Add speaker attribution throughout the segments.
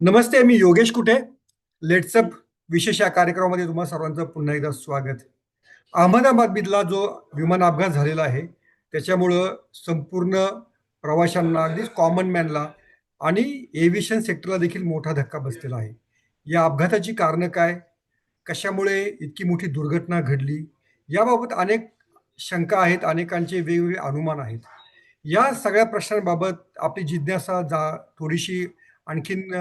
Speaker 1: नमस्ते मी योगेश कुठे? लेट्सअप विशेष या कार्यक्रमामध्ये तुम्हा सर्वांचं पुन्हा एकदा स्वागत. अहमदाबादमधला जो विमान अपघात झालेला आहे त्याच्यामुळं संपूर्ण प्रवाशांना अगदीच कॉमन मॅनला आणि एव्हिएशन सेक्टरला देखील मोठा धक्का बसलेला आहे. या अपघाताची कारणं काय? कशामुळे इतकी मोठी दुर्घटना घडली? याबाबत अनेक शंका आहेत अनेकांचे वेगवेगळे अनुमान आहेत. या सगळ्या प्रश्नांबाबत आपली जिज्ञासा जा थोडीशी आणखीन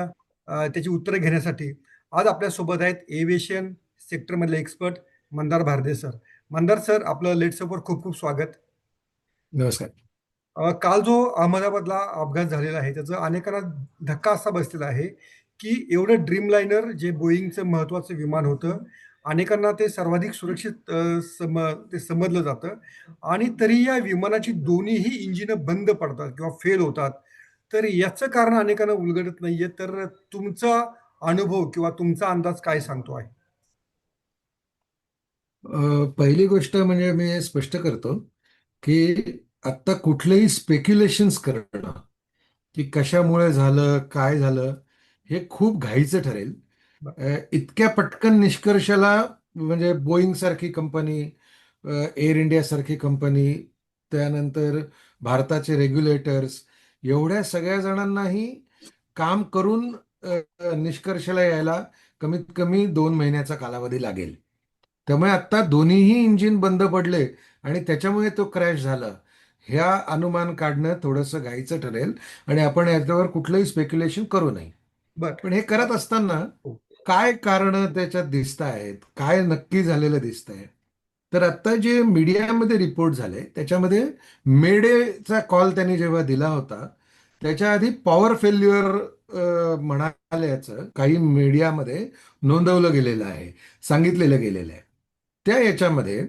Speaker 1: त्याची उत्तरं घेण्यासाठी. आज आपल्यासोबत आहेत aviation सेक्टरमधले expert Mandar Bharde sir Mandar sir आपलं लेट्सअपवर खूप खूप स्वागत.
Speaker 2: नमस्कार.
Speaker 1: काल जो अहमदाबादला अपघात झालेला आहे त्याचा अनेकांना धक्का असा बसलेला आहे की एवढं ड्रीमलाइनर जे बोईंगचं महत्वाचं विमान होतं अनेकांना ते सर्वाधिक सुरक्षित सम ते समजलं जातं. आणि तरी या विमानाची दोन्हीही इंजिनं बंद पडतात किंवा फेल होतात. तर याचं कारण अनेकांना उलगडत नाहीये. तर तुमचा अनुभव किंवा तुमचा अंदाज काय सांगतो आहे?
Speaker 2: पहिली गोष्ट म्हणजे मी स्पष्ट करतो की आत्ता कुठलेही स्पेक्युलेशन्स करणं की कशामुळे झालं काय झालं हे खूप घाईचं ठरेल. इतक्या पटकन निष्कर्षाला म्हणजे बोईंग सारखी कंपनी एअर इंडिया सारखी कंपनी त्यानंतर भारताचे रेग्युलेटर्स एवढ्या सगळ्या जणांनाही काम करून निष्कर्षाला यायला कमीत कमी दोन महिन्याचा कालावधी लागेल. त्यामुळे आता दोन्हीही इंजिन बंद पडले आणि त्याच्यामुळे तो क्रॅश झाला. ह्या अनुमान काढणं थोडंसं घाईचं ठरेल आणि आपण याच्यावर कुठलंही स्पेक्युलेशन करू नये.
Speaker 1: बर.
Speaker 2: पण हे करत असताना काय कारण त्याच्यात दिसत आहेत काय नक्की झालेलं दिसत आहे तर आता जे मीडियामध्ये रिपोर्ट झाले त्याच्यामध्ये मेडेचा कॉल त्यांनी जेव्हा दिला होता त्याच्या आधी पॉवर फेल्युअर म्हणाल्याचं काही मीडियामध्ये नोंदवलं गेलेलं आहे सांगितलेलं गेलेलं आहे. त्या याच्यामध्ये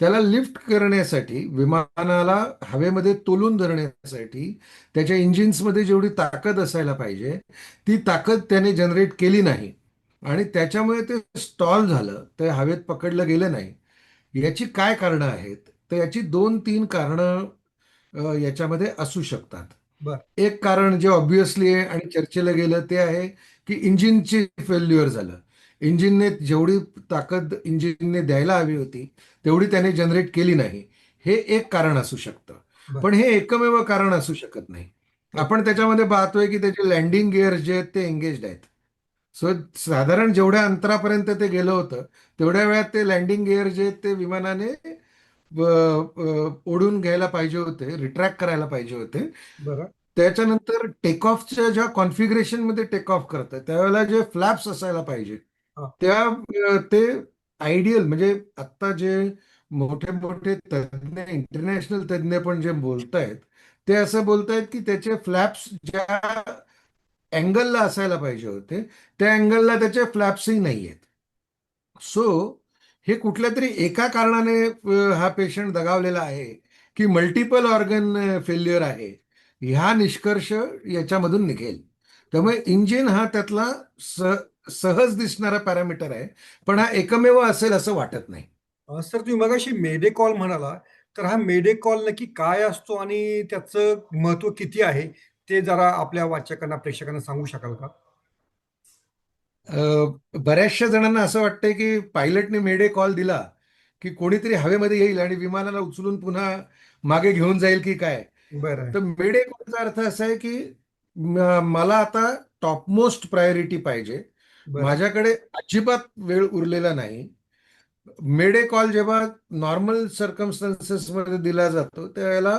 Speaker 2: त्याला लिफ्ट करण्यासाठी विमानाला हवेमध्ये तोलून धरण्यासाठी त्याच्या इंजिन्समध्ये जेवढी ताकद असायला पाहिजे ती ताकद त्याने जनरेट केली नाही. आणि त्याच्यामुळे ते स्टॉल झालं ते हवेत पकडलं गेलं नाही. याची काय कारणं आहेत? तर याची दोन तीन कारणं याच्यामध्ये असू शकतात. एक कारण जे ऑब्विसली आहे आणि चर्चेला गेलं ते आहे की इंजिनची फेल्युअर झालं. इंजिनने जेवढी ताकद इंजिनने द्यायला हवी होती तेवढी त्याने जनरेट केली नाही. हे एक कारण असू शकतं. पण हे एकमेव कारण असू शकत नाही. आपण त्याच्यामध्ये पाहतोय की त्याचे लँडिंग गिअर जे आहेत ते एंगेज्ड आहेत. सो साधारण जेवढ्या अंतरापर्यंत ते गेलं होतं तेवढ्या वेळात ते लँडिंग गिअर जे ते विमानाने ओढून घ्यायला पाहिजे होते रिट्रॅक्ट करायला पाहिजे होते.
Speaker 1: बरं.
Speaker 2: त्याच्यानंतर टेक ऑफच्या ज्या कॉन्फिगरेशनमध्ये टेक ऑफ करतं त्यावेळेला जे फ्लॅप्स असायला पाहिजे त्या ते आयडियल म्हणजे आता जे मोठे मोठे तज्ज्ञ इंटरनॅशनल तज्ज्ञ पण जे बोलतायत ते असं बोलतायत की त्याचे फ्लॅप्स ज्या अँगलला असायला पाहिजे होते. त्या अँगलला त्याचे फ्लॅप्सही नाही आहेत सो हे कुठल्या तरी एका कारणाने हा पेशंट दगावलेला आहे की मल्टिपल ऑर्गन फेल्युअर आहे. ह्या निष्कर्ष याच्यामधून निघेल. त्यामुळे इंजिन हा त्यातला स सहज दिसणारा पॅरामीटर आहे पण हा एकमेव असेल असं वाटत नाही.
Speaker 1: सर तुम्ही मगाशी मेडे कॉल म्हणाला तर हा मेडे कॉल नक्की काय असतो आणि त्याचं महत्त्व किती आहे? ते जरा आपल्या वाचकांना प्रेक्षकांना सांगू शकाल का?
Speaker 2: बऱ्याचशा जणांना असं वाटतंय की पायलटने मेडे कॉल दिला की कोणीतरी हवेमध्ये येईल आणि विमानाला उचलून पुन्हा मागे घेऊन जाईल की काय?
Speaker 1: बरं.
Speaker 2: तर मेडे कॉलचा अर्थ असा आहे की मला आता टॉपमोस्ट प्रायोरिटी पाहिजे. माझ्याकडे अजिबात वेळ उरलेला नाही. मेडे कॉल जेव्हा नॉर्मल सर्कमस्टन्सेस मध्ये दिला जातो त्यावेळेला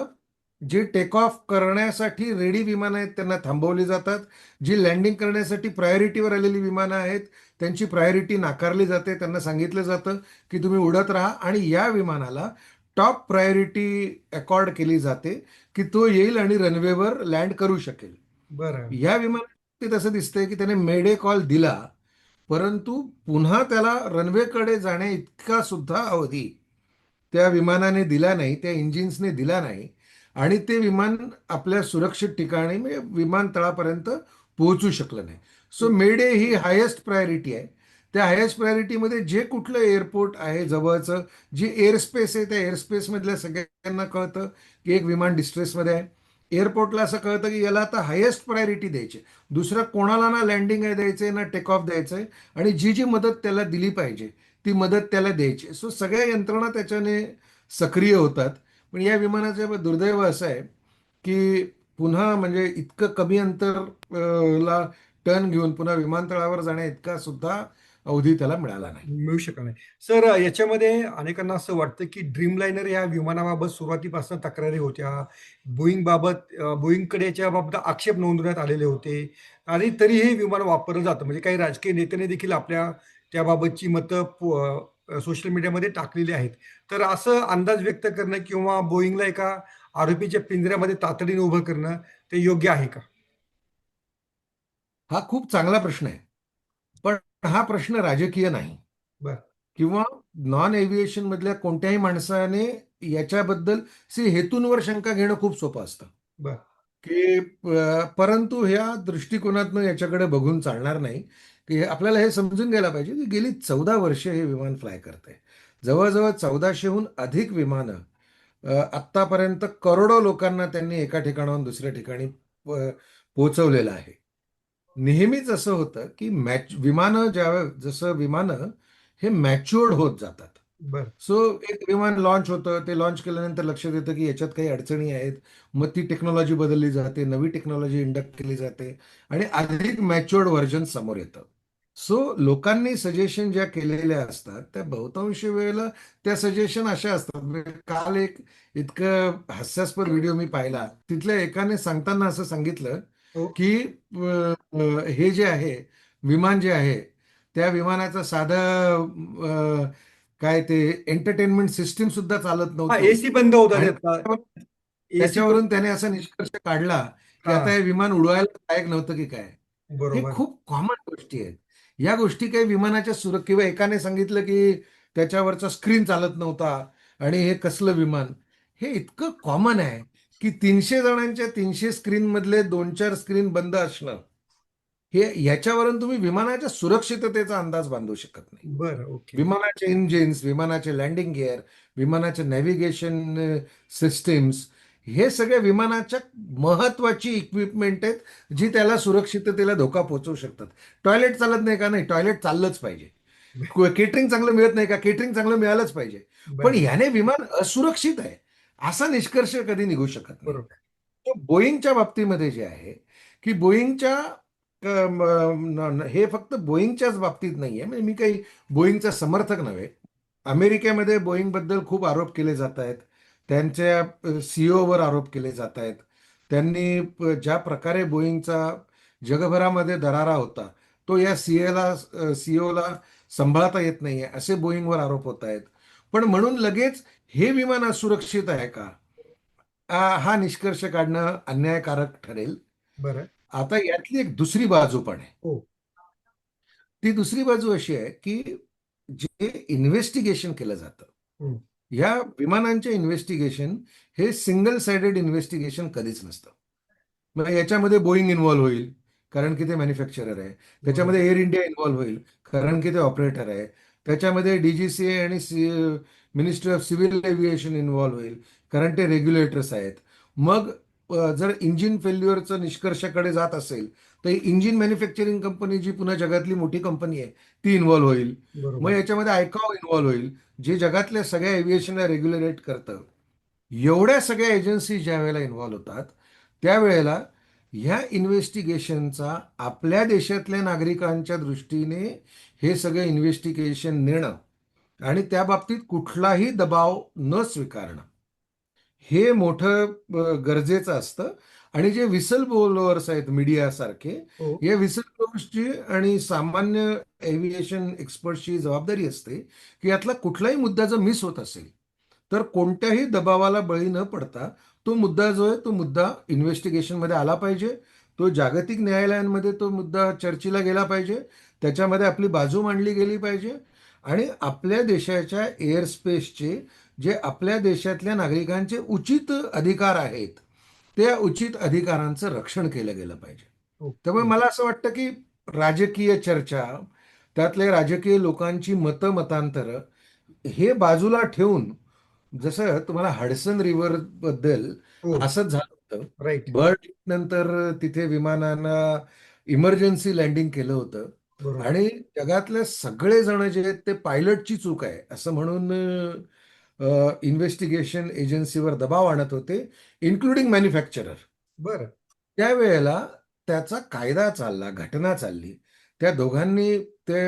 Speaker 2: जी टेक ऑफ करण्यासाठी रेडी विमानं आहेत त्यांना थांबवली जातात. जी लँडिंग करण्यासाठी प्रायोरिटीवर आलेली विमानं आहेत त्यांची प्रायोरिटी नाकारली जाते. त्यांना सांगितलं जातं की तुम्ही उडत राहा आणि या विमानाला टॉप प्रायोरिटी अकॉर्ड केली जाते की तो येईल आणि रनवेवर लँड करू शकेल.
Speaker 1: बरं.
Speaker 2: या विमानात असं दिसतंय की त्याने मेडे कॉल दिला परंतु पुन्हा त्याला रनवेकडे जाण्या इतका सुद्धा अवधी त्या विमानाने दिला नाही त्या इंजिन्सने दिला नाही. आणि ते विमान आपल्या सुरक्षित ठिकाणी म्हणजे विमानतळापर्यंत पोहोचू शकलं नाही. सो मेडे ही हायेस्ट प्रायोरिटी आहे. त्या हायेस्ट प्रायोरिटीमध्ये जे कुठलं एअरपोर्ट आहे जवळचं जी एअर स्पेस आहे त्या एअरस्पेसमधल्या सगळ्यांना कळतं की एक विमान डिस्ट्रेसमध्ये आहे. एअरपोर्टला असं कळतं की याला आता हायेस्ट प्रायोरिटी द्यायची दुसरं कोणाला ना लँडिंग आहे द्यायचं आहे ना टेक ऑफ द्यायचं आहे आणि जी जी मदत त्याला दिली पाहिजे ती मदत त्याला द्यायची सो सगळ्या यंत्रणा त्याच्याने सक्रिय होतात. पण या विमानाचं दुर्दैव असं आहे की पुन्हा म्हणजे इतकं कमी अंतर ला टर्न घेऊन पुन्हा विमानतळावर जाण्या इतका सुद्धा अवधी त्याला मिळाला नाही.
Speaker 1: मिळू शकत नाही. सर याच्यामध्ये अनेकांना असं वाटतं की ड्रीमलायनर या विमानाबाबत सुरुवातीपासून तक्रारी होत्या. बोईंग बाबत बोईंगकडे याच्या बाबत आक्षेप नोंदवण्यात आलेले होते. आणि तरी हे विमान वापरलं जातं. म्हणजे काही राजकीय नेत्याने देखील आपल्या त्याबाबतची मतं सोशल मीडियामध्ये टाकलेली आहेत. तर असं अंदाज व्यक्त करणं किंवा बोईंगला एका आरोपीच्या पिंजऱ्यामध्ये तातडीने उभं करणं ते योग्य आहे का?
Speaker 2: हा खूप चांगला प्रश्न आहे. पण हा प्रश्न राजकीय नाही.
Speaker 1: बर.
Speaker 2: किंवा नॉन एव्हिएशन मधल्या कोणत्याही माणसाने याच्याबद्दल सी हेतूंवर शंका घेणं खूप सोपं असतं.
Speaker 1: बर.
Speaker 2: की परंतु ह्या दृष्टिकोनातनं याच्याकडे बघून चालणार नाही की आपल्याला हे समजून घ्यायला पाहिजे की गेली चौदा वर्षे हे विमान फ्लाय करते जवळजवळ चौदाशेहून अधिक विमानं आत्तापर्यंत करोडो लोकांना त्यांनी एका ठिकाणाहून दुसऱ्या ठिकाणी पोचवलेलं पोहोचवलेलं आहे. नेहमीच असं होतं की मॅच विमानं ज्या जसं विमानं हे मॅच्युअर्ड होत जातात.
Speaker 1: बर.
Speaker 2: सो एक विमान लॉन्च होतं. ते लॉन्च केल्यानंतर लक्षात येतं की याच्यात काही अडचणी आहेत. मग ती टेक्नॉलॉजी बदलली जाते. नवी टेक्नॉलॉजी इंडक्ट केली जाते. आणि अधिक मॅच्युअर्ड व्हर्जन समोर येतं. सो लोकांनी सजेशन ज्या केलेल्या असतात त्या बहुतांश वेळेला त्या सजेशन अशा असतात. म्हणजे काल एक इतकं हास्यास्पद व्हिडिओ मी पाहिला. तिथल्या एकाने सांगताना असं सांगितलं
Speaker 1: हो.
Speaker 2: की अ, अ, हे जे आहे विमान जे आहे त्या विमानाचं साधं अ, काय ते एंटरटेनमेंट सिस्टीम सुद्धा चालत नव्हतं.
Speaker 1: एसी बंद होता
Speaker 2: त्याच्यावरून त्याने असा निष्कर्ष काढला की. आता हे विमान उडवायला लायक नव्हतं की काय. हे खूप कॉमन गोष्टी आहेत. या गोष्टी काही विमानाच्या सुरक्षा किंवा एकाने सांगितलं की त्याच्यावरचा स्क्रीन चालत नव्हता आणि हे कसलं विमान. हे इतकं कॉमन आहे की तीनशे जणांच्या तीनशे स्क्रीन मधले दोन चार स्क्रीन बंद असणं. हे याच्यावरून तुम्ही विमानाच्या सुरक्षिततेचा अंदाज बांधू शकत नाही.
Speaker 1: बर ओके.
Speaker 2: विमानाचे इंजिन्स विमानाचे लँडिंग गिअर विमानाचे नॅव्हिगेशन सिस्टीम्स हे सगळे विमानाच्या महत्वाची इक्विपमेंट आहेत जी त्याला सुरक्षिततेला धोका पोहोचवू शकतात. टॉयलेट चालत नाही का नाही? टॉयलेट चाललंच पाहिजे. केटरिंग चांगलं मिळत नाही का? केटरिंग चांगलं मिळालंच पाहिजे. पण याने विमान असुरक्षित आहे असा निष्कर्ष कधी निघू शकत नाही. बोईंगच्या बाबतीमध्ये जे आहे की बोईंगच्या हे फक्त बोईंगच्याच बाबतीत नाही आहे म्हणजे मी काही बोईंगचा समर्थक नव्हे. अमेरिकेमध्ये बोईंगबद्दल खूप आरोप केले जात आहेत त्यांच्या सीईओवर आरोप केले जात आहेत त्यांनी ज्या प्रकारे बोईंगचा जगभरामध्ये दरारा होता तो या सीएला सीईओला सांभाळता येत नाहीये असे बोईंगवर आरोप होत आहेत पण म्हणून लगेच हे विमान असुरक्षित आहे का? आ, हा निष्कर्ष काढणं अन्यायकारक ठरेल.
Speaker 1: बरं.
Speaker 2: आता यातली एक दुसरी बाजू पण आहे.
Speaker 1: हो.
Speaker 2: ती दुसरी बाजू अशी आहे की जे इन्व्हेस्टिगेशन केलं जातं
Speaker 1: हम्म.
Speaker 2: या विमानांचे इन्व्हेस्टिगेशन हे सिंगल साइडेड इन्व्हेस्टिगेशन कधीच नसतं. मग याच्यामध्ये बोईंग इन्व्हॉल्व्ह होईल कारण की ते मॅन्युफॅक्चरर आहे. त्याच्यामध्ये एअर इंडिया इन्व्हॉल्व्ह होईल कारण की ते ऑपरेटर आहे. त्याच्यामध्ये डीजीसीए आणि ministry of civil aviation involve होईल कारण ते रेग्युलेटर्स आहेत. मग जर इंजिन फेल्युअरचा निष्कर्षाकडे जात असेल तर इंजिन मॅन्युफॅक्चरिंग कंपनी जी पुन्हा जगातली मोठी कंपनी आहे ती इन्व्हॉल्व्ह होईल. मग याच्यामध्ये आयकाव इन्व्हॉल्व्ह होईल जे जगातल्या सगळ्या एव्हिएशनला रेग्युलेट करतं. एवढ्या सगळ्या एजन्सी ज्या वेळेला इन्व्हॉल्व्ह होतात त्यावेळेला ह्या इन्व्हेस्टिगेशनचा आपल्या देशातल्या नागरिकांच्या दृष्टीने हे सगळं इन्व्हेस्टिगेशन नेणं आणि त्या बाबतीत कुठलाही दबाव न स्वीकारणं. हे मोठं गरजेचं असतं. आणि जे विसल ब्लोअर्स आहेत मीडियासारखे या विसल ब्लोअर्सची आणि सामान्य एव्हिएशन एक्सपर्टची जबाबदारी असते की यातला कुठलाही मुद्दा जर मिस होत असेल तर कोणत्याही दबावाला बळी न पडता तो मुद्दा जो आहे तो मुद्दा इन्व्हेस्टिगेशनमध्ये आला पाहिजे. तो जागतिक न्यायालयांमध्ये तो मुद्दा चर्चेला गेला पाहिजे. त्याच्यामध्ये आपली बाजू मांडली गेली पाहिजे. आणि आपल्या देशाच्या एअर स्पेसचे जे आपल्या देशातल्या नागरिकांचे उचित अधिकार आहेत त्या उचित अधिकारांचं रक्षण केलं गेलं पाहिजे. त्यामुळे मला असं वाटतं की राजकीय चर्चा त्यातले राजकीय लोकांची मतं मतांतरं हे बाजूला ठेवून जसं तुम्हाला हडसन रिव्हरबद्दल
Speaker 1: हो.
Speaker 2: असंच झालं होतं.
Speaker 1: राईट
Speaker 2: बर्ड नंतर तिथे विमानांना इमर्जन्सी लँडिंग केलं होतं. आणि जगातले सगळे जण जे आहेत ते पायलटची चूक आहे असं म्हणून इन्व्हेस्टिगेशन एजन्सीवर दबाव आणत होते इन्क्लुडिंग मॅन्युफॅक्चरर
Speaker 1: बरं.
Speaker 2: त्यावेळेला त्याचा कायदा चालला घटना चालली. त्या दोघांनी ते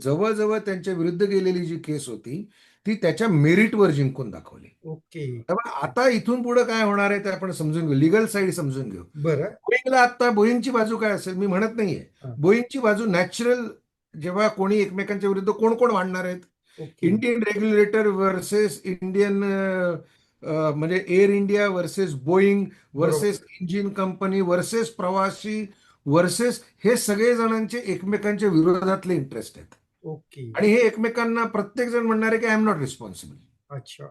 Speaker 2: जवळजवळ त्यांच्या विरुद्ध गेलेली जी केस होती ती त्याच्या मेरिटवर जिंकून दाखवली.
Speaker 1: ओके.
Speaker 2: त्यामुळे आता इथून पुढे काय होणार आहे ते आपण समजून घेऊ लिगल साईड समजून घेऊ.
Speaker 1: बरं.
Speaker 2: बोईंगला आता बोईंगची बाजू काय असेल मी म्हणत नाहीये. बोईंगची बाजू नॅचरल जेव्हा कोणी एकमेकांच्या विरुद्ध कोण कोण मांडणार आहेत? इंडियन रेग्युलेटर वर्सेस इंडियन म्हणजे Air India versus Boeing versus engine company versus प्रवासी वर्सेस हे सगळे जणांचे एकमेकांच्या विरोधातले इंटरेस्ट आहेत.
Speaker 1: ओके.
Speaker 2: आणि हे एकमेकांना प्रत्येक जण म्हणणार आहे की आय एम नॉट रिस्पॉन्सिबल
Speaker 1: अच्छा.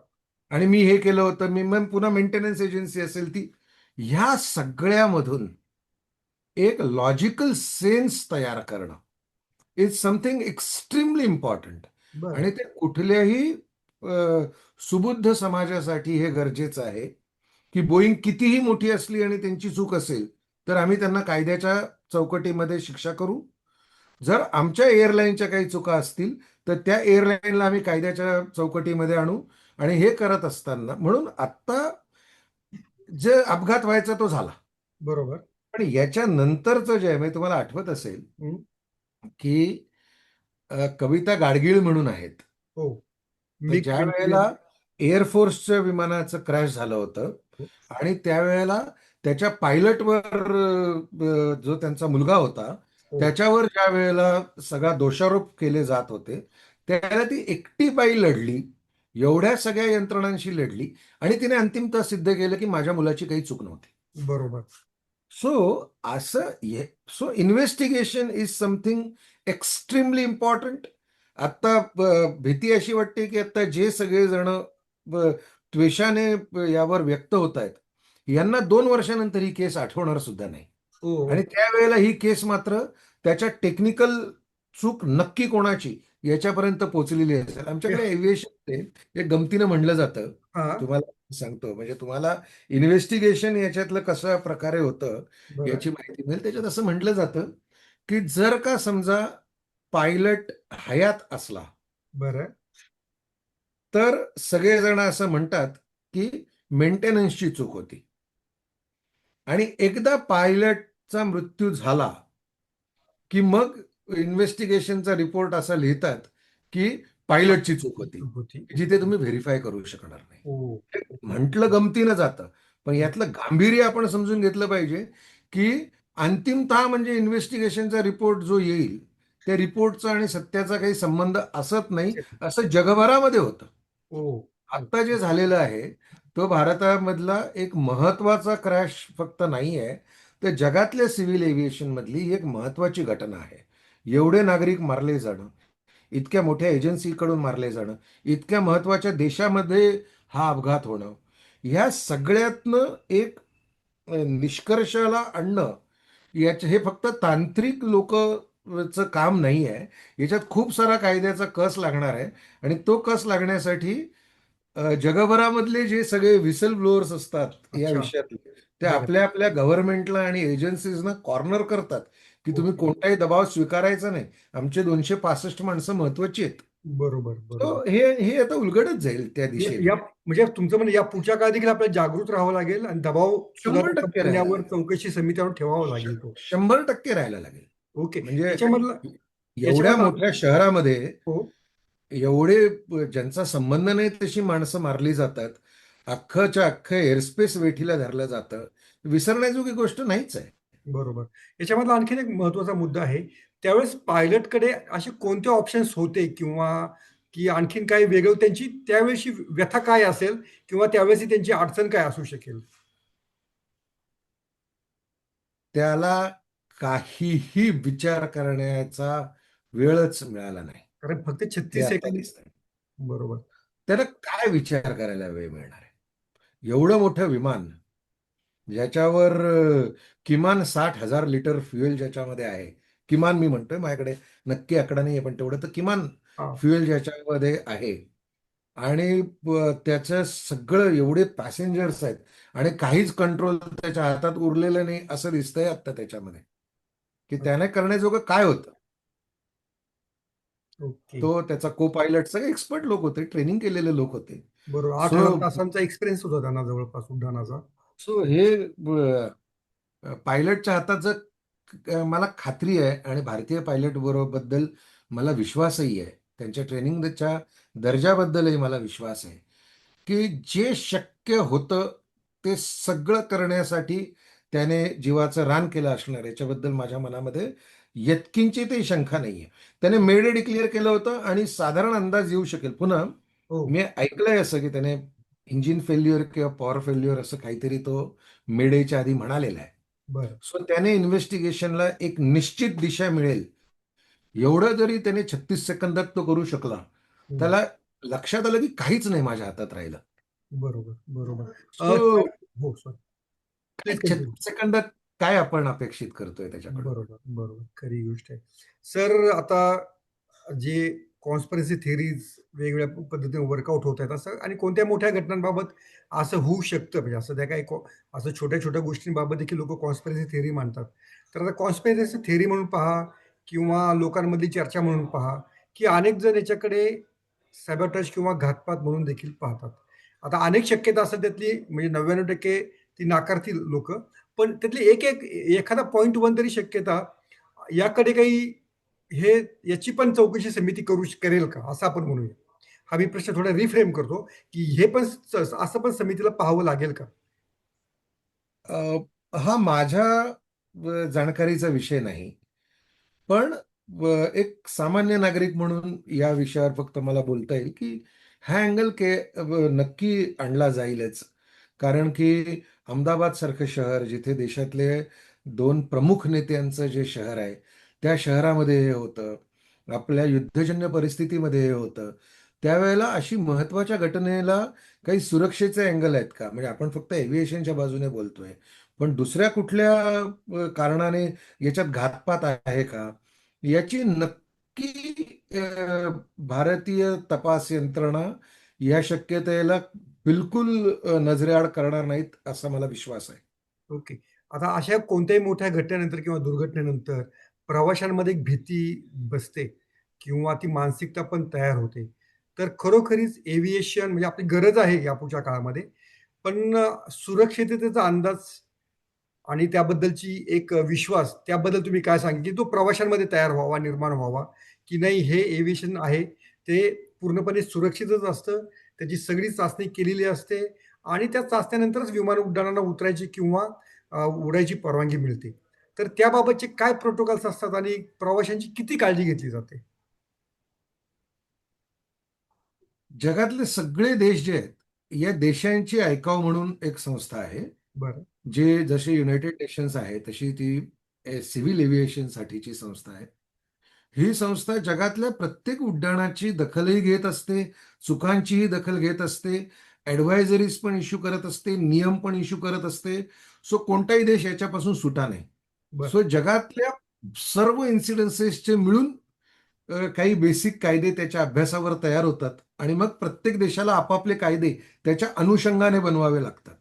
Speaker 2: आणि मी हे केलं होतं मी मग पुन्हा मेंटेनन्स एजन्सी असेल ती. ह्या सगळ्यामधून एक लॉजिकल सेन्स तयार करणं इज समथिंग एक्स्ट्रीमली इम्पॉर्टंट
Speaker 1: बरं.
Speaker 2: आणि ते कुठल्याही अ, सुबुद्ध समाजासाठी हे गरजेचं आहे की बोईंग कितीही मोठी असली आणि त्यांची चूक असेल तर आम्ही त्यांना कायद्याच्या चौकटीमध्ये शिक्षा करू. जर आमच्या एअरलाईनच्या काही चुका असतील तर त्या एअरलाईनला आम्ही कायद्याच्या चौकटीमध्ये आणू आणि हे करत असताना म्हणून आत्ता जे अपघात व्हायचा तो झाला.
Speaker 1: बरोबर.
Speaker 2: पण याच्या नंतरचं जे आहे म्हणजे तुम्हाला आठवत असेल
Speaker 1: हं.
Speaker 2: की अ, कविता गाडगीळ म्हणून आहेत.
Speaker 1: हो.
Speaker 2: तर
Speaker 1: मिग
Speaker 2: ज्या
Speaker 1: 21
Speaker 2: वेळेला एअरफोर्सच्या विमानाचं क्रॅश झालं होतं आणि त्यावेळेला त्याच्या पायलटवर अ, जो त्यांचा मुलगा होता
Speaker 1: हो.
Speaker 2: त्याच्यावर ज्या वेळेला सगळा दोषारोप केले जात होते त्यावेळेला ती एकटी बाई लढली एवढ्या सगळ्या यंत्रणांशी लढली आणि तिने अंतिमतः सिद्ध केलं की माझ्या मुलाची काही चूक नव्हती.
Speaker 1: बरोबर.
Speaker 2: सो असं so investigation is something extremely important आत्ता भीती अशी वाटते की आता जे सगळे जण ब- त्वेषाने यावर व्यक्त होत आहेत यांना दोन वर्षानंतर ही केस आठवणार सुद्धा नाही.
Speaker 1: हो.
Speaker 2: आणि त्यावेळेला ही केस मात्र त्याच्या टेक्निकल चूक नक्की कोणाची याच्यापर्यंत पोहोचलेली असेल. आमच्याकडे एव्हिएशन गमतीनं म्हणलं जातं. तुम्हाला सांगतो. म्हणजे तुम्हाला इन्व्हेस्टिगेशन याच्यातलं कशा प्रकारे होतं याची माहिती मिळेल. त्याच्यात असं म्हटलं जातं की जर का समजा पायलट हयात असला
Speaker 1: बरं.
Speaker 2: तर सगळेजण असं म्हणतात की मेंटेनन्सची चूक होती. आणि एकदा पायलटचा मृत्यू झाला की मग इन्व्हेस्टिगेशनचा रिपोर्ट असा लिहितात की पायलटची चूक होती. जिथे तुम्ही व्हेरीफाय करू शकणार नाही.
Speaker 1: हो.
Speaker 2: म्हटलं गमतीनं जातं. पण यातलं गांभीर्य आपण समजून घेतलं पाहिजे की अंतिमतः म्हणजे इन्व्हेस्टिगेशनचा रिपोर्ट जो येईल त्या रिपोर्टचा आणि सत्याचा काही संबंध असत नाही असं जगभरामध्ये होतं.
Speaker 1: हो.
Speaker 2: आत्ता जे झालेलं आहे तो भारतामधला एक महत्त्वाचा क्रॅश फक्त नाही आहे तर जगातल्या सिव्हिल एव्हिएशन मधली एक महत्वाची घटना आहे. एवढे नागरिक मारले जाणं. इतक्या मोठ्या एजन्सीकडून मारले जाणं इतक्या महत्त्वाच्या देशामध्ये हा अपघात होणं ह्या सगळ्यातनं एक निष्कर्षाला आणणं याचे हे फक्त तांत्रिक लोकचं काम नाही आहे याच्यात खूप सारा कायद्याचा कस लागणार आहे आणि तो कस लागण्यासाठी जगभरामधले जे सगळे विसल ब्लोअर्स असतात या. विषयातले ते. आपल्या आपल्या गव्हर्नमेंटला आणि एजन्सीजना कॉर्नर करतात की तुम्ही
Speaker 1: ओके.
Speaker 2: कोणताही दबाव स्वीकारायचा नाही. आमचे दोनशे पासष्ट माणसं महत्वाची आहेत.
Speaker 1: बरोबर
Speaker 2: हे हे आता उलगडत जाईल त्या दिशेने.
Speaker 1: या- म्हणजे तुमचं म्हणजे या पुढच्या काळात देखील आपल्याला जागृत राहावं लागेल आणि दबाव
Speaker 2: शंभर टक्के
Speaker 1: करण्यावर चौकशी समितीवर ठेवावा लागेल तो.
Speaker 2: शंभर टक्के राहायला लागेल.
Speaker 1: ओके.
Speaker 2: म्हणजे एवढ्या मोठ्या शहरामध्ये
Speaker 1: हो.
Speaker 2: एवढे ज्यांचा संबंध नाही तशी माणसं मारली जातात. अख्खच्या अख्खं एअरस्पेस वेठीला धरलं जातं. विसरण्याजोगी गोष्ट नाहीच आहे.
Speaker 1: बरोबर. याच्यामधला आणखीन एक महत्त्वाचा मुद्दा आहे. त्यावेळेस पायलटकडे असे कोणते ऑप्शन्स होते किंवा की आणखीन काही वेगळं त्यांची त्यावेळेची व्यथा काय असेल किंवा त्यावेळेस त्यांची अडचण काय असू शकेल?
Speaker 2: त्याला काहीही विचार करण्याचा वेळच मिळाला नाही.
Speaker 1: कारण फक्त छत्तीस सेकंद. बरोबर.
Speaker 2: त्याला काय विचार करायला वेळ मिळणार आहे? एवढं मोठं विमान ज्याच्यावर किमान साठ हजार लिटर फ्युएल ज्याच्यामध्ये आहे. किमान मी म्हणतोय माझ्याकडे नक्की आकडा नाही आहे पण तेवढं तर किमान फ्युएल ज्याच्यामध्ये आहे. आणि त्याचं सगळं एवढे पॅसेंजर्स आहेत आणि काहीच कंट्रोल त्याच्या हातात उरलेलं नाही असं दिसतंय आता त्याच्यामध्ये. की त्याने करण्याजोगं काय होतं?
Speaker 1: ओके.
Speaker 2: तो त्याचा को पायलट सगळे एक्सपर्ट लोक होते ट्रेनिंग केलेले लोक होते.
Speaker 1: बरोबर आठ
Speaker 2: So-
Speaker 1: हजार तासांचा एक्सपिरियन्स होता त्यांना जवळपास उड्डाणाचा.
Speaker 2: सो हे पायलटच्या हातात जर क- मला खात्री आहे आणि भारतीय पायलटबद्दल मला विश्वासही आहे. त्यांच्या ट्रेनिंगच्या दर्जाबद्दलही मला विश्वास आहे. की जे शक्य होतं ते सगळं करण्यासाठी त्याने जीवाचं रान केलं असणार. याच्याबद्दल माझ्या मनामध्ये यत्किंचितही शंका नाहीये. त्याने मेडे डिक्लेअर केलं होतं आणि साधारण अंदाज येऊ शकेल. पुन्हा
Speaker 1: हो.
Speaker 2: मी ऐकलंय असं की त्याने इंजिन फेल्युअर किंवा पॉवर फेल्युअर असं काहीतरी तो मेडेच्या आधी म्हणालेला आहे.
Speaker 1: बरं.
Speaker 2: सो त्याने इन्व्हेस्टिगेशनला एक निश्चित दिशा मिळेल. एवढं जरी त्याने छत्तीस सेकंदात तो करू शकला
Speaker 1: हम्म.
Speaker 2: त्याला लक्षात आलं की काहीच नाही माझ्या हातात राहिलं.
Speaker 1: बरोबर बरोबर. हो.
Speaker 2: छत्तीस सेकंदात काय आपण अपेक्षित करतोय त्याच्याकडे
Speaker 1: बरोबर बरोबर. खरी गोष्ट आहे. सर आता जे कॉन्स्परन्सी थिअरीज वेगवेगळ्या पद्धतीने वर्कआउट होत आहेत असं आणि कोणत्या मोठ्या घटनांबाबत असं होऊ शकतं? म्हणजे असं त्या काही असं छोट्या छोट्या गोष्टींबाबत देखील लोक कॉन्स्परन्सी थिअरी मानतात. तर आता कॉन्स्परन्सी थिअरी म्हणून पहा किंवा लोकांमधली चर्चा म्हणून पहा की अनेक जण याच्याकडे सॅबॅटज किंवा घातपात म्हणून देखील पाहतात. आता अनेक शक्यता असतात त्यातली म्हणजे नव्याण्णव टक्के ती नाकारतील लोक. पण त्यातली एक एक एखादा पॉईंट वन तरी शक्यता याकडे काही हे याची पण चौकशी समिती करू करेल का? असं आपण म्हणूया. हा मी प्रश्न थोडा रिफ्रेम करतो की हे पण असं पण समितीला पाहावं लागेल का?
Speaker 2: हा माझ्या जाणकारीचा विषय नाही. पण एक सामान्य नागरिक म्हणून या विषयावर फक्त मला बोलता येईल की हा अँगल के नक्की आणला जाईलच. कारण की अहमदाबादसारखं शहर जिथे देशातले दोन प्रमुख नेत्यांचं जे शहर आहे त्या शहरामध्ये हे होतं. आपल्या युद्धजन्य परिस्थितीमध्ये हे होतं. त्यावेळेला अशी महत्त्वाच्या घटनेला काही सुरक्षेचे अँगल आहेत का? म्हणजे आपण फक्त एव्हिएशनच्या बाजूने बोलतोय पण दुसऱ्या कुठल्या कारणाने याच्यात घातपात आहे का? याची नक्की भारतीय तपास यंत्रणा या शक्यतेला बिलकुल नजरेआड करणार नाहीत असा मला विश्वास आहे.
Speaker 1: ओके. आता अशा कोणत्याही मोठ्या घटनेनंतर किंवा दुर्घटनेनंतर प्रवाशांमध्ये एक भीती बसते किंवा ती मानसिकता पण तयार होते. तर खरोखरीच एव्हिएशन म्हणजे आपली गरज आहे यापुढच्या काळामध्ये पण सुरक्षिततेचा अंदाज आणि त्याबद्दलची एक विश्वास त्याबद्दल तुम्ही काय सांगितलं की तो प्रवाशांमध्ये तयार व्हावा निर्माण व्हावा की नाही हे एव्हिएशन आहे ते पूर्णपणे सुरक्षितच असतं त्याची सगळी चाचणी केलेली असते आणि त्या चाचण्यानंतरच विमान उड्डाणांना उतरायची किंवा उडायची परवानगी मिळते. तर त्याबाबतचे काय प्रोटोकॉल्स असतात आणि प्रवाशांची किती काळजी घेतली जाते?
Speaker 2: जगातले सगळे देश जे आहेत या देशांची ऐकाव म्हणून एक संस्था आहे.
Speaker 1: बरं.
Speaker 2: जे जसे युनायटेड नेशन्स आहे तशी ती सिव्हिल एव्हिएशन साठीची संस्था आहे. ही संस्था जगातल्या प्रत्येक उड्डाणाची दखलही घेत असते चुकांचीही दखल घेत असते ऍडवायझरीज पण इश्यू करत असते नियम पण इश्यू करत असते. सो कोणताही देश याच्यापासून सुटा नाही. सो जगातल्या सर्व इन्सिडन्सेसचे मिळून काही बेसिक कायदे त्याच्या अभ्यासावर तयार होतात आणि मग प्रत्येक देशाला आपापले कायदे त्याच्या अनुषंगाने बनवावे लागतात.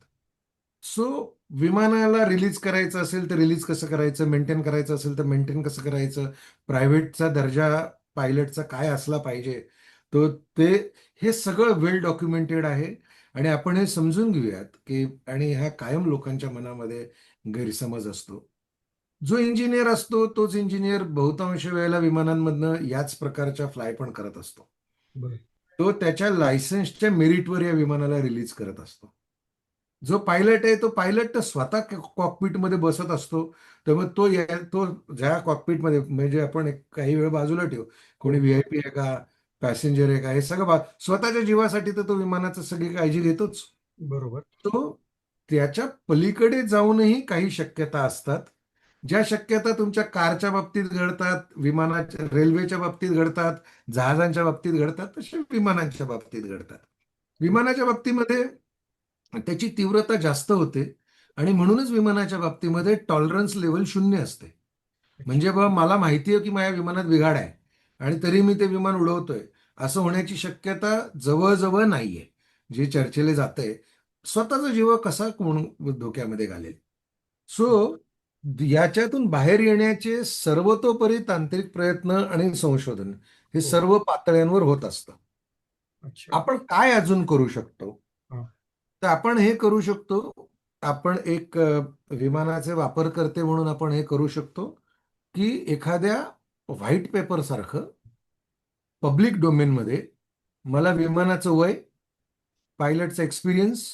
Speaker 2: सो विमानाला रिलीज करायचं असेल तर रिलीज कसं करायचं? मेंटेन करायचं असेल तर मेंटेन कसं करायचं? प्रायव्हेटचा दर्जा पायलटचा काय असला पाहिजे? तो ते हे सगळं वेल डॉक्युमेंटेड आहे. आणि आपण हे समजून घेऊयात की आणि हा कायम लोकांच्या मनामध्ये गैरसमज असतो. जो इंजिनियर असतो तोच इंजिनियर बहुतांश वेळेला विमानांमधनं याच प्रकारच्या फ्लाय पण करत असतो. तो त्याच्या लायसन्सच्या मेरिटवर या विमानाला रिलीज करत असतो. जो पायलट आहे तो पायलट तर स्वतः कॉकपिटमध्ये बसत असतो. त्यामुळे तो या- तो ज्या कॉकपिटमध्ये म्हणजे आपण एक काही वेळ बाजूला ठेवू. कोणी व्ही आय पी आहे का? पॅसेंजर आहे का? हे सगळं स्वतःच्या जीवासाठी तर तो विमानाचं सगळी काळजी घेतोच.
Speaker 1: बरोबर.
Speaker 2: तो त्याच्या पलीकडे जाऊनही काही शक्यता असतात. ज्या शक्यता तुमच्या कारच्या बाबतीत घडतात विमानाच्या रेल्वेच्या बाबतीत घडतात जहाजांच्या बाबतीत घडतात तसे विमानांच्या बाबतीत घडतात. विमानाच्या बाबतीमध्ये त्याची तीव्रता जास्त होते आणि म्हणूनच विमानाच्या बाबतीमध्ये टॉलरन्स लेवल शून्य असते. म्हणजे बा मला माहिती आहे की माझ्या विमानात बिघाड आहे आणि तरी मी ते विमान उडवतोय. असं होण्याची शक्यता जवळजवळ नाहीये. जे चर्चेले जातंय. स्वतःचा जीव कसा कोण धोक्यामध्ये घालेल? सो याच्यातून बाहेर येण्याचे सर्वतोपरी तांत्रिक प्रयत्न आणि संशोधन हे
Speaker 1: हो.
Speaker 2: सर्व पातळ्यांवर होत असतं. आपण काय अजून करू शकतो. तर आपण हे करू शकतो. आपण एक विमानाचे वापरकर्ते म्हणून आपण हे करू शकतो की एखाद्या व्हाईट पेपरसारखं पब्लिक डोमेनमध्ये मला विमानाचं वय पायलटचा एक्सपिरियन्स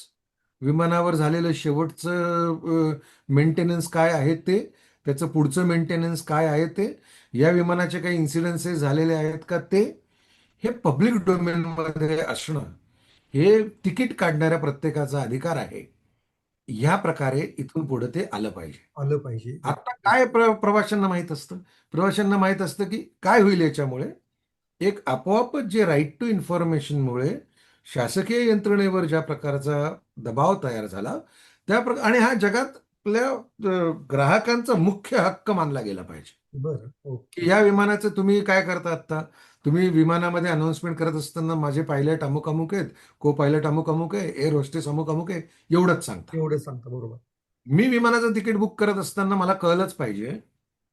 Speaker 2: विमानावर झालेलं शेवटचं मेंटेनन्स काय आहे ते त्याचं पुढचं मेंटेनन्स काय आहे ते या विमानाचे काही इन्सिडेन्सेस झालेले आहेत का ते हे पब्लिक डोमेनमध्ये असणं हे तिकीट काढणाऱ्या प्रत्येकाचा अधिकार आहे. ह्या प्रकारे इथून पुढे ते आलं पाहिजे.
Speaker 1: आलं पाहिजे.
Speaker 2: आता काय प्र प्रवाशांना माहीत असतं? प्रवाशांना माहीत असतं की काय होईल याच्यामुळे? एक आपोआपच जे राईट टू इन्फॉर्मेशनमुळे शासकीय यंत्रणेवर ज्या प्रकारचा दबाव तयार झाला त्या प्र आणि हा जगातल्या ग्राहकांचा मुख्य हक्क मानला गेला पाहिजे.
Speaker 1: बरं
Speaker 2: या विमानाचं तुम्ही काय करता आता तुम्ही विमानामध्ये अनाउन्समेंट करत असताना माझे पायलट अमुक अमुक आहेत को पायलट अमुक अमुक आहे एअर होस्टेस अमुक अमुक आहे एवढंच सांगता
Speaker 1: एवढं सांगता बरोबर.
Speaker 2: मी विमानाचं तिकीट बुक करत असताना मला कळलंच पाहिजे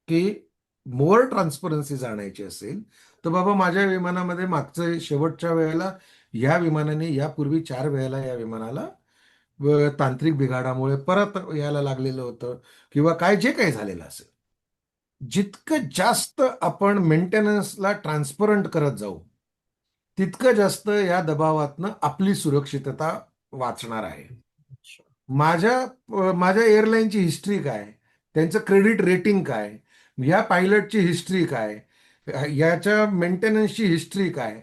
Speaker 2: की मोर ट्रान्सपरन्सी जाणायची असेल तर बाबा माझ्या विमानामध्ये मागचं शेवटच्या वेळेला या विमानाने यापूर्वी चार वेळेला या विमानाला तांत्रिक बिघाडामुळे परत यायला लागलेलं होतं किंवा काय जे काही झालेलं असेल. जितकं जास्त आपण मेंटेनन्सला ट्रान्सपरंट करत जाऊ तितकं जास्त या दबावातनं आपली सुरक्षितता वाचणार आहे. माझ्या माझ्या एअरलाईनची हिस्ट्री काय? त्यांचं क्रेडिट रेटिंग काय? या पायलटची हिस्ट्री काय? याच्या मेंटेनन्सची हिस्ट्री काय?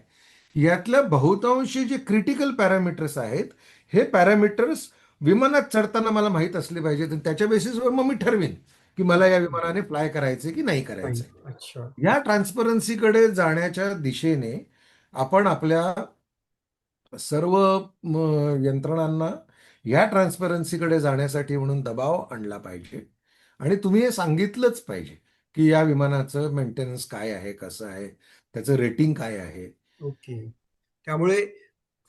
Speaker 2: यातल्या बहुतांशी जे क्रिटिकल पॅरामीटर्स आहेत हे पॅरामीटर्स विमानात चढताना मला माहीत असले पाहिजेत त्याच्या बेसिसवर मग मी ठरवीन. की मला या विमानाने फ्लाय करायचे की नाही करायचे या ट्रान्सपरन्सीकडे जाण्याच्या दिशेने आपण आपल्या सर्व यंत्रणांना या ट्रान्सपरन्सीकडे जाण्यासाठी म्हणून दबाव आणला पाहिजे. आणि तुम्ही हे सांगितलंच पाहिजे की या विमानाचं मेंटेनन्स काय आहे कसं आहे त्याचं रेटिंग काय आहे.
Speaker 1: ओके. त्यामुळे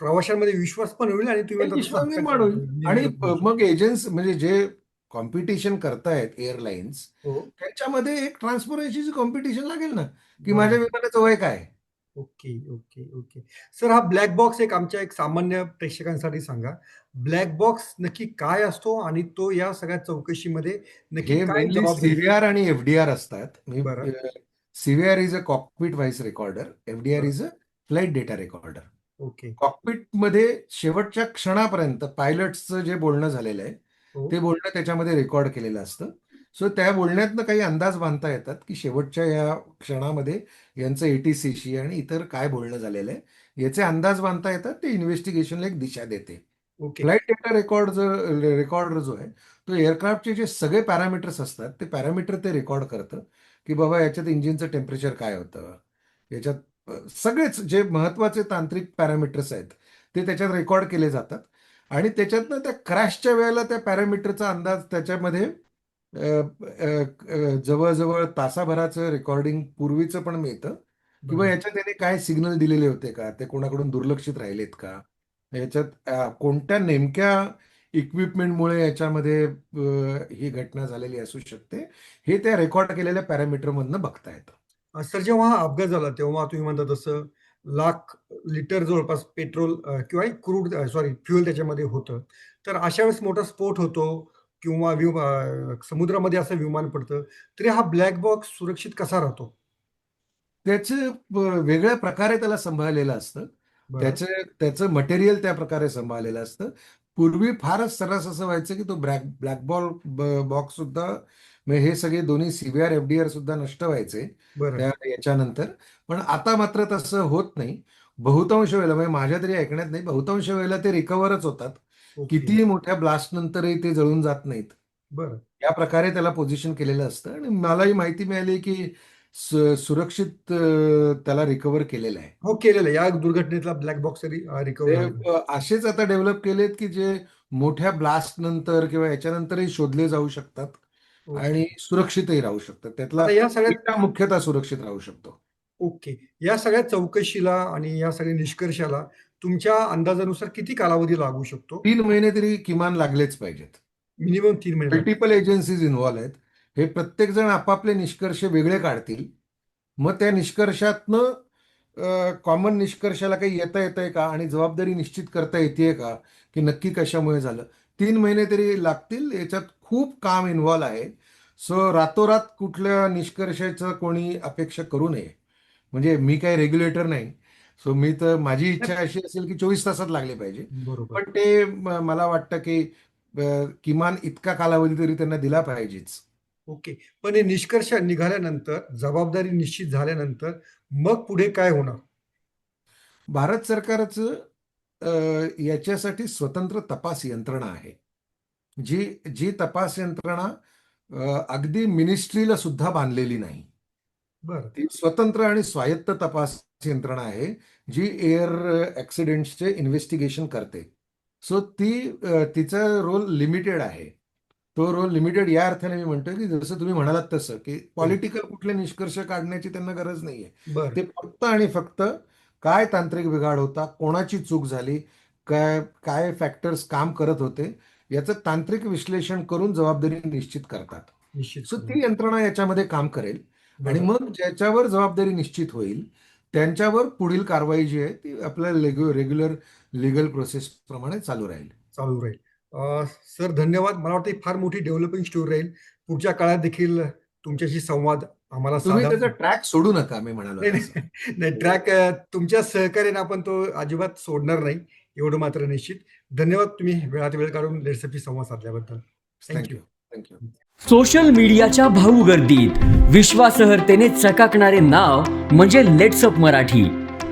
Speaker 1: प्रवाशांमध्ये विश्वास पण होईल आणि तुम्ही
Speaker 2: आणि
Speaker 1: होईल.
Speaker 2: मग एजन्स म्हणजे जे कॉम्पिटिशन करतायत एअरलाईन्स
Speaker 1: हो
Speaker 2: त्यांच्यामध्ये एक ट्रान्सपरन्सीची कॉम्पिटिशन लागेल ना की. माझ्या विमानाचं वय काय?
Speaker 1: ओके ओके ओके सर हा ब्लॅक बॉक्स एक आमच्या एक सामान्य प्रेक्षकांसाठी सांगा ब्लॅक बॉक्स नक्की काय असतो आणि तो या सगळ्या चौकशीमध्ये नक्की?
Speaker 2: सीव्हीआर आणि एफडीआर असतात. CVR is a cockpit voice recorder FDR. Is a flight data recorder
Speaker 1: okay
Speaker 2: कॉकपिटमध्ये शेवटच्या क्षणापर्यंत पायलटचं जे बोलणं झालेलं आहे ते बोलणं त्याच्यामध्ये रेकॉर्ड केलेलं असतं. सो त्या बोलण्यातनं काही अंदाज बांधता येतात की शेवटच्या या क्षणामध्ये यांचं एटीसीशी आणि इतर काय बोलणं झालेलं आहे याचे अंदाज बांधता येतात. ते इन्व्हेस्टिगेशनला एक दिशा देते. फ्लाईट डेटा रेकॉर्ड जो रेकॉर्डर जो आहे तो एअरक्राफ्टचे जे सगळे पॅरामीटर्स असतात ते पॅरामीटर ते रेकॉर्ड करतं की बाबा याच्यात इंजिनचं टेम्परेचर काय होतं. याच्यात सगळेच जे महत्त्वाचे तांत्रिक पॅरामीटर्स आहेत ते त्याच्यात रेकॉर्ड केले जातात. आणि त्याच्यातनं त्या क्रॅशच्या वेळेला त्या पॅरामीटरचा अंदाज त्याच्यामध्ये जवळजवळ तासाभराचं रेकॉर्डिंग पूर्वीचं पण मिळतं. किंवा. याच्यात त्याने काय सिग्नल दिलेले होते का? ते कोणाकडून दुर्लक्षित राहिलेत का? याच्यात कोणत्या नेमक्या इक्विपमेंटमुळे याच्यामध्ये ही घटना झालेली असू शकते? हे त्या रेकॉर्ड केलेल्या पॅरामीटरमधनं बघता येतं.
Speaker 1: सर जेव्हा हा अपघात झाला तेव्हा तुम्ही म्हणता तसं लाख लिटर जवळपास पेट्रोल किंवा क्रूड सॉरी फ्युएल त्याच्यामध्ये होतं. तर अशा वेळेस मोठा स्फोट होतो किंवा विम समुद्रामध्ये असं विमान पडतं तरी हा ब्लॅक बॉक्स सुरक्षित कसा राहतो?
Speaker 2: त्याचं वेगळ्या प्रकारे त्याला सांभाळलेलं असतं. त्याचं त्याचं मटेरियल त्या प्रकारे सांभाळलेलं असतं. पूर्वी फारच सर्रास असं व्हायचं की तो ब्लॅक ब्लॅक बॉल बॉक्स सुद्धा म्हणजे हे सगळे दोन्ही सीबीआर एफडीआर सुद्धा नष्ट व्हायचे त्या याच्यानंतर. पण आता मात्र तसं होत नाही. बहुतांश वेळेला म्हणजे माझ्या तरी ऐकण्यात नाही बहुतांश वेळेला ते रिकवरच होतात. कितीही मोठ्या ब्लास्ट नंतरही ते जळून जात नाहीत.
Speaker 1: बरं.
Speaker 2: या प्रकारे त्याला पोझिशन केलेलं असतं. आणि मलाही माहिती मिळाली की सुरक्षित त्याला रिकवर केलेलं आहे.
Speaker 1: हो केलेलं आहे. या दुर्घटनेतला ब्लॅक बॉक्स रिकव्हर
Speaker 2: असेच आता डेव्हलप केलेत की जे मोठ्या ब्लास्ट नंतर किंवा याच्यानंतरही शोधले जाऊ शकतात. आणि सुरक्षितही राहू शकतात त्यातला
Speaker 1: या सगळ्यात
Speaker 2: डेटा मुख्यतः सुरक्षित राहू शकतो.
Speaker 1: ओके. या सगळ्या चौकशीला आणि या सगळ्या निष्कर्षाला तुमच्या अंदाजानुसार किती कालावधी लागू शकतो?
Speaker 2: तीन महिने तरी किमान लागलेच पाहिजेत.
Speaker 1: मिनिमम तीन महिने
Speaker 2: मल्टिपल एजन्सीज इन्व्हॉल्व आहेत. हे प्रत्येक जण आपापले निष्कर्ष वेगळे काढतील. मग त्या निष्कर्षातनं कॉमन निष्कर्षाला काही येता येतंय का? आणि जबाबदारी निश्चित करता येते का? की नक्की कशामुळे झालं? तीन महिने तरी लागतील. याच्यात खूप काम इन्व्हॉल्व आहे. सो रातोरात कुठल्या निष्कर्षाचं कोणी अपेक्षा करू नये. म्हणजे मी काही रेग्युलेटर नाही. सो मी तर माझी इच्छा अशी असेल की चोवीस तासात लागले पाहिजे. पण ते मला वाटतं की किमान इतका कालावधी तरी त्यांना दिला पाहिजेच.
Speaker 1: ओके. पण हे निष्कर्ष निघाल्यानंतर जबाबदारी निश्चित झाल्यानंतर मग पुढे काय होणार?
Speaker 2: भारत सरकारचं याच्यासाठी स्वतंत्र तपास यंत्रणा आहे. जी जी तपास यंत्रणा अगदी मिनिस्ट्रीला सुद्धा बांधलेली नाही.
Speaker 1: बरं.
Speaker 2: ती स्वतंत्र आणि स्वायत्त तपास यंत्रणा आहे जी एअर ऍक्सिडेंट्सचे इन्व्हेस्टिगेशन करते. सो ती तिचा रोल लिमिटेड आहे. तो रोल लिमिटेड या अर्थाने मी म्हणतोय की जसं तुम्ही म्हणालात तसं की पॉलिटिकल कुठले निष्कर्ष काढण्याची त्यांना गरज नाहीये. ते फक्त आणि फक्त काय तांत्रिक बिघाड होता कोणाची चूक झाली काय काय फॅक्टर्स काम करत होते याचं तांत्रिक विश्लेषण करून जबाबदारी निश्चित करतात.
Speaker 1: निश्चित
Speaker 2: सो ती यंत्रणा याच्यामध्ये काम करेल आणि. मग ज्याच्यावर जबाबदारी निश्चित होईल त्यांच्यावर पुढील कारवाई जी आहे ती आपल्या रेग्युलर लिगल प्रोसेस प्रमाणे चालू राहील.
Speaker 1: चालू राहील. सर धन्यवाद. मला वाटतं फार मोठी डेव्हलपिंग स्टोरी राहील. पुढच्या काळात देखील तुमच्याशी संवाद आम्हाला
Speaker 2: तुम्ही त्याचा ट्रॅक सोडू नका मी म्हणालो
Speaker 1: नाही
Speaker 2: तसं.
Speaker 1: नाही. नाही ट्रॅक तुमच्या सहकार्याने आपण तो अजिबात सोडणार नाही एवढं मात्र निश्चित. धन्यवाद तुम्ही वेळात वेळ काढून लेट्सअपशी संवाद साधल्याबद्दल. थँक्यू
Speaker 2: थँक्यू
Speaker 3: सोशल मीडियाच्या भाऊ गर्दीत विश्वासार्हतेने चकाकणारे नाव म्हणजे लेट्सअप मराठी.